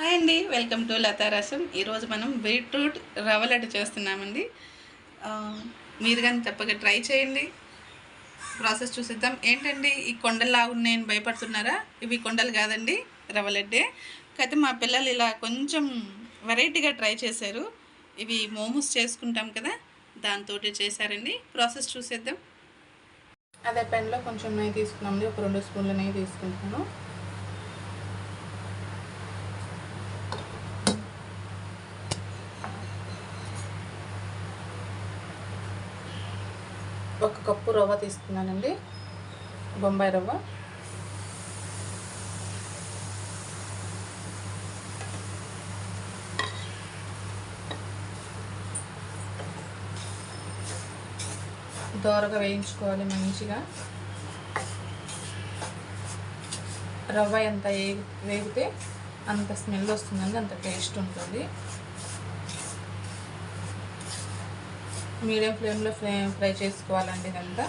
Hi అండి welcome to Lata రసం. ఈరోజు మనం బీట్రూట్ రవ్వ లడ్డు చేస్తున్నామండి. మీరు కానీ తప్పక ట్రై చేయండి. ప్రాసెస్ చూసిద్దాం. ఏంటండి ఈ కొండల్లాగా ఉన్నాయని భయపడుతున్నారా? ఇవి కొండలు కాదండి రవ్వ లడ్డే. కాకపోతే మా పిల్లలు ఇలా కొంచెం వెరైటీగా ట్రై చేశారు. ఇవి మోమోస్ చేసుకుంటాం కదా దాంతో చేశారండి. ప్రాసెస్ చూసేద్దాం. అదే పెన్లో కొంచెం నెయ్యి తీసుకున్నాం ఒక రెండు స్పూన్ల నెయ్యి తీసుకుంటున్నాను ఒక కప్పు రవ్వ తీసుకున్నానండి. బొంబాయి రవ్వ. దోరగా వేయించుకోవాలి మంచిగా. రవ్వ ఎంత వేగితే అంత స్మెల్ వస్తుందండి అంత టేస్ట్ ఉంటుంది. మీడియం ఫ్లేమ్లో ఫ్లే ఫ్రై చేసుకోవాలండి ఇదంతా.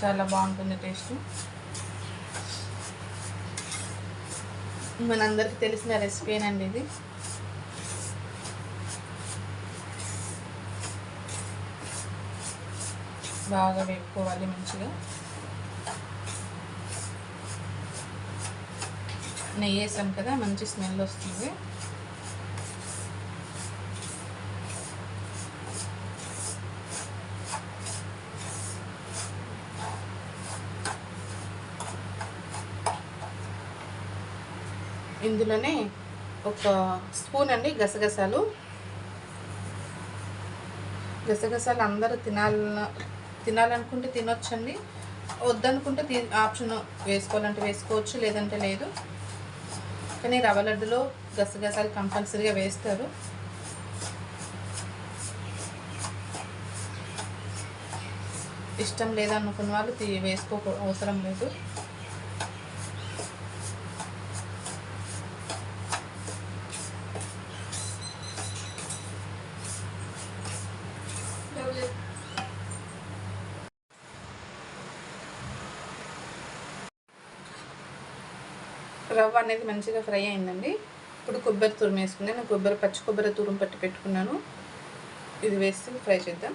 చాలా బాగుంటుంది టేస్ట్. మనందరికీ తెలిసిన రెసిపీనండి ఇది. బాగా వేపుకోవాలి మంచిగా. నెయ్యి వేసాం కదా మంచి స్మెల్ వస్తుంది. ఇందులోనే ఒక స్పూన్ అండి గసగసాలు. గసగసాలు అందరూ తినాల తినాలనుకుంటే తినొచ్చండి. వద్దనుకుంటే తి ఆప్షన్ వేసుకోవాలంటే వేసుకోవచ్చు లేదంటే లేదు. కానీ రవ్వ లడ్డులో గసగసాలు కంపల్సరీగా వేస్తారు. ఇష్టం లేదనుకున్న వాళ్ళు తీ- వేసుకో అవసరం లేదు. రవ్వ అనేది మంచిగా ఫ్రై అయిందండి. ఇప్పుడు కొబ్బరి తురుము వేసుకున్నాను నేను కొబ్బరి పచ్చి కొబ్బరి తురుము పట్టి పెట్టుకున్నాను. ఇది వేసి ఫ్రై చేద్దాం.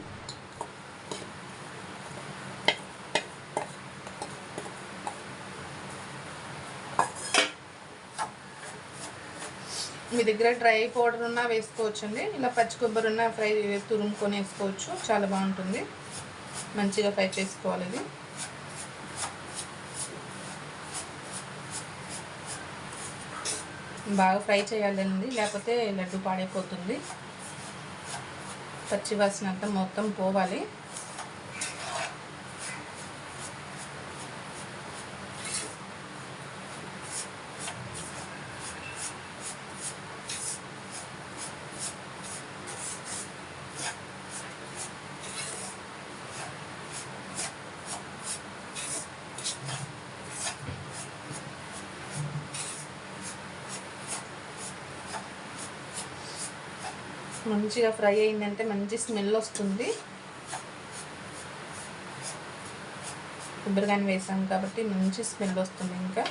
మీ దగ్గర డ్రై పౌడర్ ఉన్నా వేసుకోవచ్చండి. ఇలా పచ్చి కొబ్బరి ఉన్నా ఫ్రై తురుముకొని వేసుకోవచ్చు. చాలా బాగుంటుంది. మంచిగా ఫ్రై చేసుకోవాలి ఇది. బాగా ఫ్రై చేయాలండి లేకపోతే లడ్డు పాడైపోతుంది. పచ్చివాసన అంతా మొత్తం పోవాలి. మంచిగా ఫ్రై అయిందంటే మంచి స్మెల్ వస్తుంది. కొబ్బరికాయని వేసాం కాబట్టి మంచి స్మెల్ వస్తుంది ఇంకా.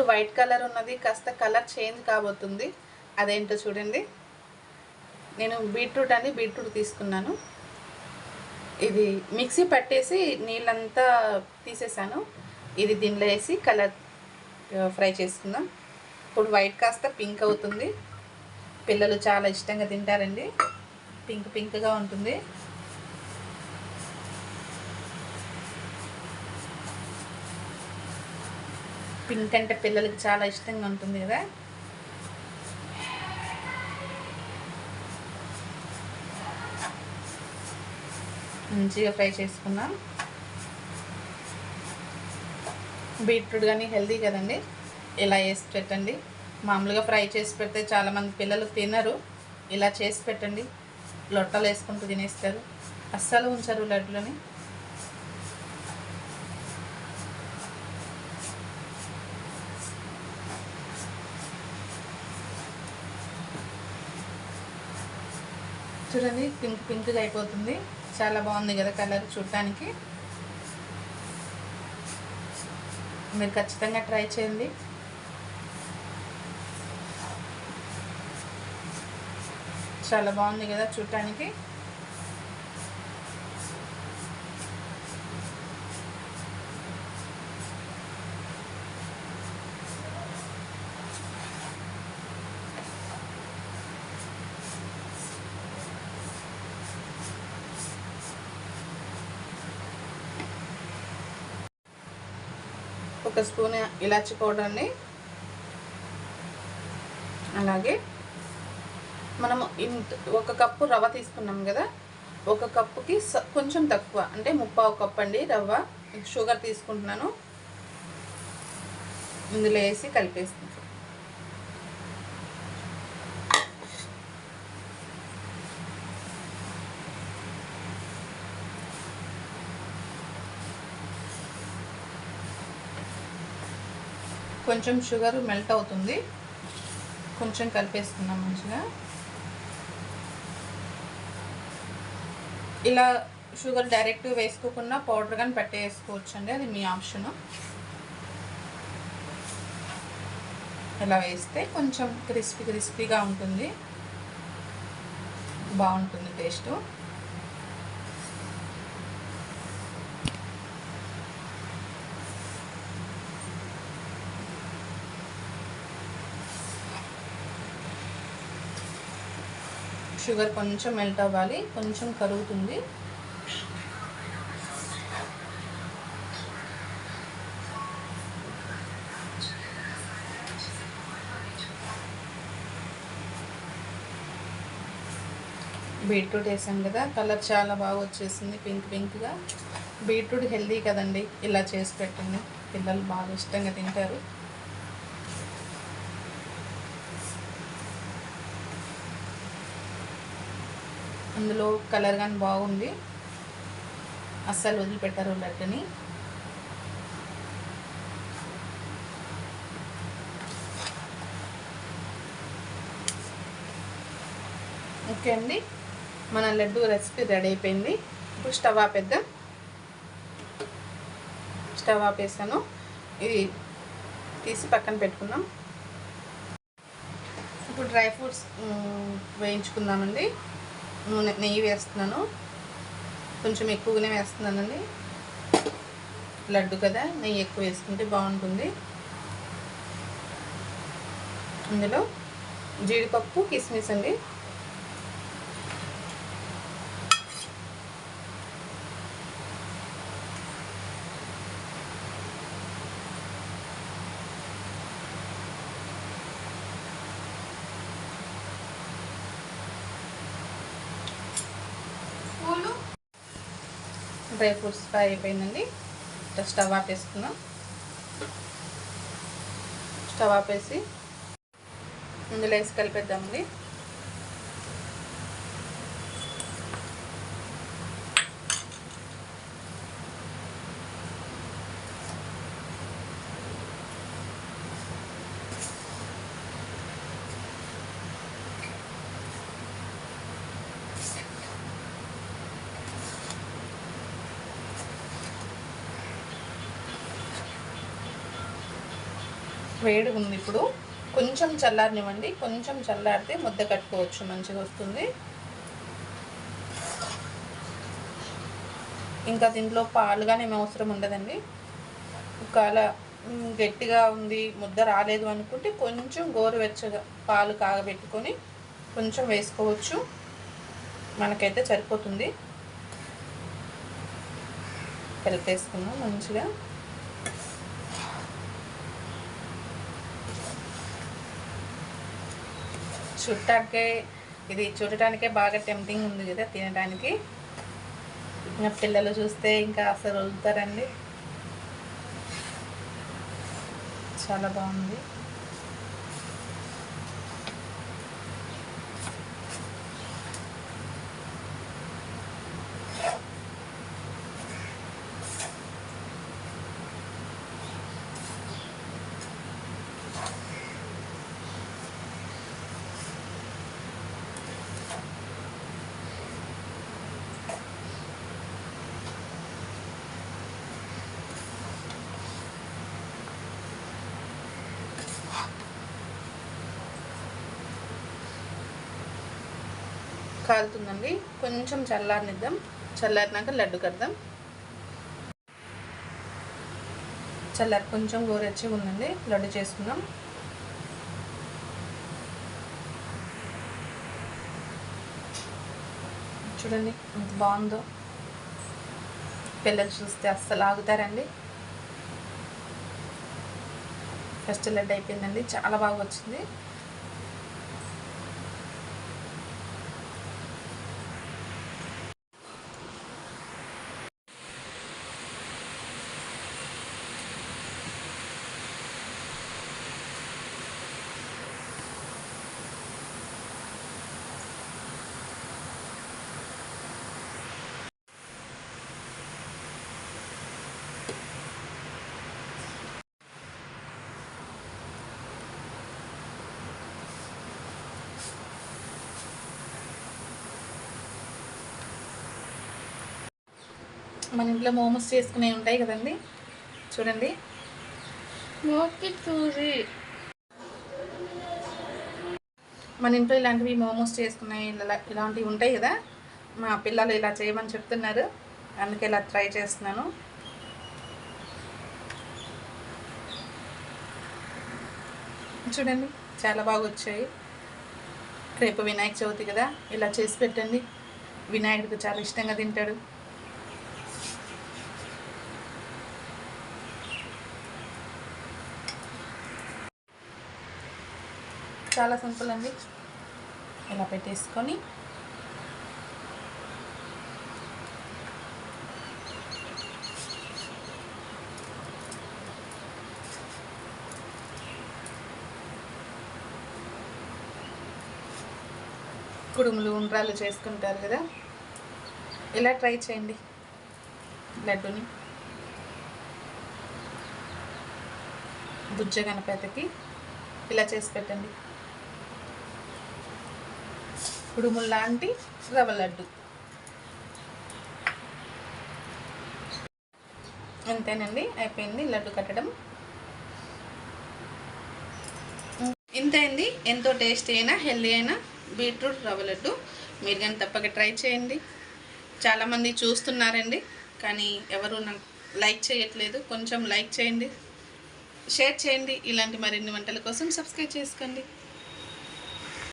ఇప్పుడు వైట్ కలర్ ఉన్నది కాస్త కలర్ చేంజ్ కాబోతుంది. అదేంటో చూడండి. నేను బీట్రూట్ అని బీట్రూట్ తీసుకున్నాను. ఇది మిక్సీ పట్టేసి నీళ్ళంతా తీసేసాను. ఇది దీనిలో వేసి కలర్ ఫ్రై చేసుకుందాం. ఇప్పుడు వైట్ కాస్త పింక్ అవుతుంది. పిల్లలు చాలా ఇష్టంగా తింటారండి. పింక్ పింక్గా ఉంటుంది. పింక్ అంటే పిల్లలకి చాలా ఇష్టంగా ఉంటుంది కదా? మంచిగా ఫ్రై చేసుకున్నాం బీట్రూట్ కానీ హెల్దీ కదండి. ఇలా వేసి పెట్టండి. మామూలుగా ఫ్రై చేసి పెడితే చాలామంది పిల్లలు తినరు. ఇలా చేసి పెట్టండి. లొట్టలు వేసుకుంటూ తినేస్తారు. అస్సలు ఉంచరు లడ్డులని. చూడండి పింక్ పింక్గా అయిపోతుంది. చాలా బాగుంది కదా కలర్ చూడటానికి మీరు ఖచ్చితంగా ట్రై చేయండి. చాలా బాగుంది కదా చూడటానికి ఒక స్పూన్ ఇలాచి పౌడర్ని అలాగే మనము ఇంత ఒక కప్పు రవ్వ తీసుకున్నాం కదా ఒక కప్పుకి కొంచెం తక్కువ అంటే ముప్పావు కప్పు అండి రవ్వ. షుగర్ తీసుకుంటున్నాను. ఇందులో వేసి కలిపేస్తున్నాను కొంచెం షుగర్ మెల్ట్ అవుతుంది. కొంచెం కలిపేసుకుందాం మంచిగా. ఇలా షుగర్ డైరెక్ట్ వేసుకోకుండా పౌడర్ కానీ పట్టేసుకోవచ్చు అండి అది మీ ఆప్షన్. ఇలా వేస్తే కొంచెం క్రిస్పీ క్రిస్పీగా ఉంటుంది. బాగుంటుంది టేస్ట్. షుగర్ కొంచెం మెల్ట్ అవ్వాలి కొంచెం కరుగుతుంది. బీట్రూట్ వేసాం కదా కలర్ చాలా బాగా వచ్చేసింది పింక్ పింక్గా. బీట్రూట్ హెల్దీ కదండి ఇలా చేసి పెట్టండి. పిల్లలు బాగా ఇష్టంగా తింటారు. ఇందులో కలర్ కానీ బాగుంది. అస్సలు వదిలిపెట్టారు లడ్డుని. ఓకే అండి. మన లడ్డు రెసిపీ రెడీ అయిపోయింది. ఇప్పుడు స్టవ్ ఆపేద్దాం. స్టవ్ ఆపేసాను. ఇది తీసి పక్కన పెట్టుకుందాం. ఇప్పుడు డ్రై ఫ్రూట్స్ వేయించుకుందామండి. నూనె నెయ్యి వేస్తున్నాను. కొంచెం ఎక్కువగానే వేస్తున్నానండి. లడ్డు కదా నెయ్యి ఎక్కువ వేసుకుంటే బాగుంటుంది. ఇందులో జీడిపప్పు కిస్మిస్ అండి. డ్రై ఫ్రూట్స్ ఫ్రై అయిపోయిందండి. స్టవ్ ఆపేసుకున్నాం స్టవ్ ఆపేసి ఇందులో వేసి కలిపేద్దామండి. వేడి ఉంది ఇప్పుడు. కొంచెం చల్లారనివ్వండి. కొంచెం చల్లారితే ముద్ద కట్టుకోవచ్చు. మంచిగా వస్తుంది. ఇంకా దీంట్లో పాలు కానీ ఏమి అవసరం ఉండదండి. ఒకవేళ గట్టిగా ఉంది ముద్ద రాలేదు అనుకుంటే కొంచెం గోరువెచ్చగా పాలు కాగబెట్టుకొని కొంచెం వేసుకోవచ్చు. మనకైతే సరిపోతుంది. కలిపేసుకున్నాం మంచిగా. చుట్టాకే ఇది చూడటానికే బాగా టెంప్టింగ్ ఉంది కదా తినడానికి. ఇంకా పిల్లలు చూస్తే ఇంకా అసలు వదులుతారండి. చాలా బాగుంది. కాలుతుందండి. కొంచెం చల్లారనిద్దాం. చల్లారినాక లడ్డు కడదాం చల్లారి కొంచెం గోరెచ్చి ఉందండి లడ్డు చేసుకుందాం. చూడండి ఎంత బాగుందో. పిల్లలు చూస్తే అస్సలు ఆగుతారండి. ఫస్ట్ లడ్డు అయిపోయిందండి. చాలా బాగా వచ్చింది. మన ఇంట్లో మోమోస్ చేసుకునేవి ఉంటాయి కదండి. చూడండి. మన ఇంట్లో ఇలాంటివి మోమోస్ చేసుకునే ఇలా ఇలాంటివి ఉంటాయి కదా. మా పిల్లలు ఇలా చేయమని చెప్తున్నారు. అందుకే ఇలా ట్రై చేస్తున్నాను. చూడండి. చాలా బాగా వచ్చాయి. రేపు వినాయక చవితి కదా. ఇలా చేసి పెట్టండి. వినాయకుడికి చాలా ఇష్టంగా తింటాడు. చాలా సింపుల్ అండి. ఇలా పెట్టేసుకొని కుడుములు ఉండ్రాలు చేసుకుంటారు కదా. ఇలా ట్రై చేయండి లడ్డుని. బుజ్జ గణపతికి ఇలా చేసి పెట్టండి. కుడుములు లాంటి రవ్వ లడ్డు. అంతేనండి అయిపోయింది లడ్డు కట్టడం. ఇంతే అండి ఎంతో టేస్టీ అయినా హెల్దీ అయినా బీట్రూట్ రవ్వ లడ్డు. మీరు కానీ తప్పక ట్రై చేయండి. చాలామంది చూస్తున్నారండి కానీ ఎవరు నాకు లైక్ చేయట్లేదు. కొంచెం లైక్ చేయండి షేర్ చేయండి. ఇలాంటి మరిన్ని వంటల కోసం సబ్స్క్రైబ్ చేసుకోండి.